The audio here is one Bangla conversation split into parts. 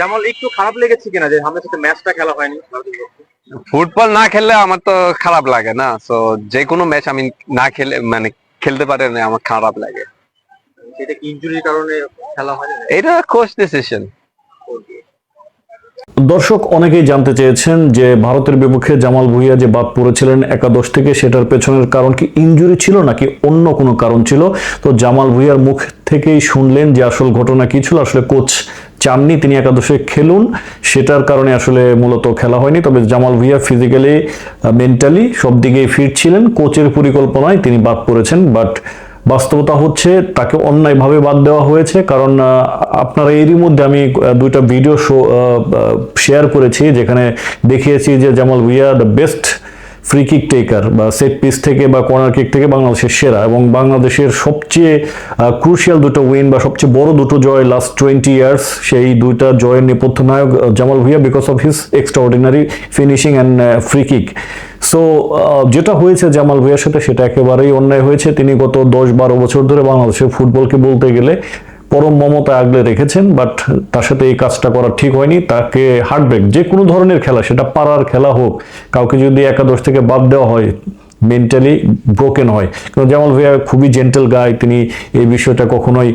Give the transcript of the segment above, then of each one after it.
যেমন একটু খারাপ লেগেছে কিনা যে আমাদের সাথে ম্যাচটা খেলা হয়নি? ফুটবল না খেললে আমার তো খারাপ লাগে না তো যে কোনো ম্যাচ আমি না খেলে মানে খেলতে পারে না আমার খারাপ লাগে। সেটা কি ইনজুরির কারণে খেলা হয়নি? না? এটা কোচ ডিসিশন দর্শক অনেকেই জানতে চেয়েছেন যে ভারতের বিপক্ষে জামাল ভুইয়া যে বাদ পড়েছিলেন একাদশ থেকে সেটার পেছনের কারণ কি ইনজুরি ছিল নাকি অন্য কোনো কারণ ছিল? তো জামাল ভুইয়ার মুখ থেকেই শুনলেন যে আসল ঘটনা কি ছিল আসলে কোচ চাননি, তিনি একাদশে খেলুন। সেটার কারণে আসলে মূলত খেলা হয়নি। তবে জামাল ভুইয়া ফিজিক্যালি মেন্টালি সব দিকেই ফিট ছিলেন। কোচের পরিকল্পনায় তিনি বাদ পড়েছেন বাট বাস্তবতা হচ্ছে তাকে অন্যায়ভাবে বাদ দেওয়া হয়েছে। কারণ আপনারা এরই মধ্যে আমি দুইটা ভিডিও শো শেয়ার করেছি, যেখানে দেখিয়েছি যে Jamal Bhuiyan the best free kick taker বা সেট পিস থেকে বা কর্নার কিক থেকে বাংলাদেশের সেরা এবং বাংলাদেশের সবচেয়ে ক্রুশিয়াল দুটো উইন বা সবচেয়ে বড় দুটো জয় লাস্ট টোয়েন্টি ইয়ার্স সেই দুইটা জয়ের নেপথ্য নায়ক Jamal Bhuiyan because of his extraordinary finishing and free kick so যেটা হয়েছে জামাল ভুইয়ার সাথে সেটা একেবারেই অন্যায় হয়েছে। তিনি গত দশ বারো বছর ধরে বাংলাদেশের ফুটবলকে বলতে গেলে পরম মমতা আগলে রেখেছেন বাট তার সাথে এই কাজটা করা ঠিক হয়নি। তাকে হার্টব্রেক যে কোনো ধরনের খেলা, সেটা পাড়ার খেলা হোক, কাউকে যদি একাদশ থেকে বাদ দেওয়া হয় মেন্টালি ব্রোকেন হয়। কিন্তু জামাল ভাইয়া খুবই জেন্টেল গায় তিনি এই বিষয়টা কখনোই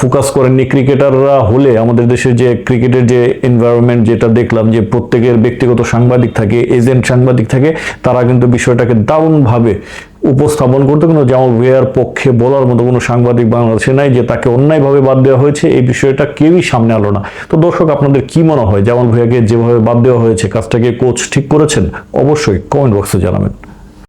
ফোকাস করেননি। ক্রিকেটাররা হলে, আমাদের দেশে যে ক্রিকেটের যে এনভায়রনমেন্ট যেটা দেখলাম, যে প্রত্যেকের ব্যক্তিগত সাংবাদিক থাকে এজেন্ট সাংবাদিক থাকে, তারা কিন্তু বিষয়টাকে দারুণভাবে উপস্থাপন করতে কোনো জামাল ভুইয়ার পক্ষে বলার মতো কোনো সাংবাদিক বাংলাদেশে নাই যে তাকে অন্যায়ভাবে বাদ দেওয়া হয়েছে। এই বিষয়টা কেউই সামনে আলো না। তো দর্শক, আপনাদের কি মনে হয়? জামাল ভুইয়াকে যেভাবে বাদ দেওয়া হয়েছে, কাজটাকে কোচ ঠিক করেছেন? অবশ্যই কমেন্ট বক্সে জানাবেন।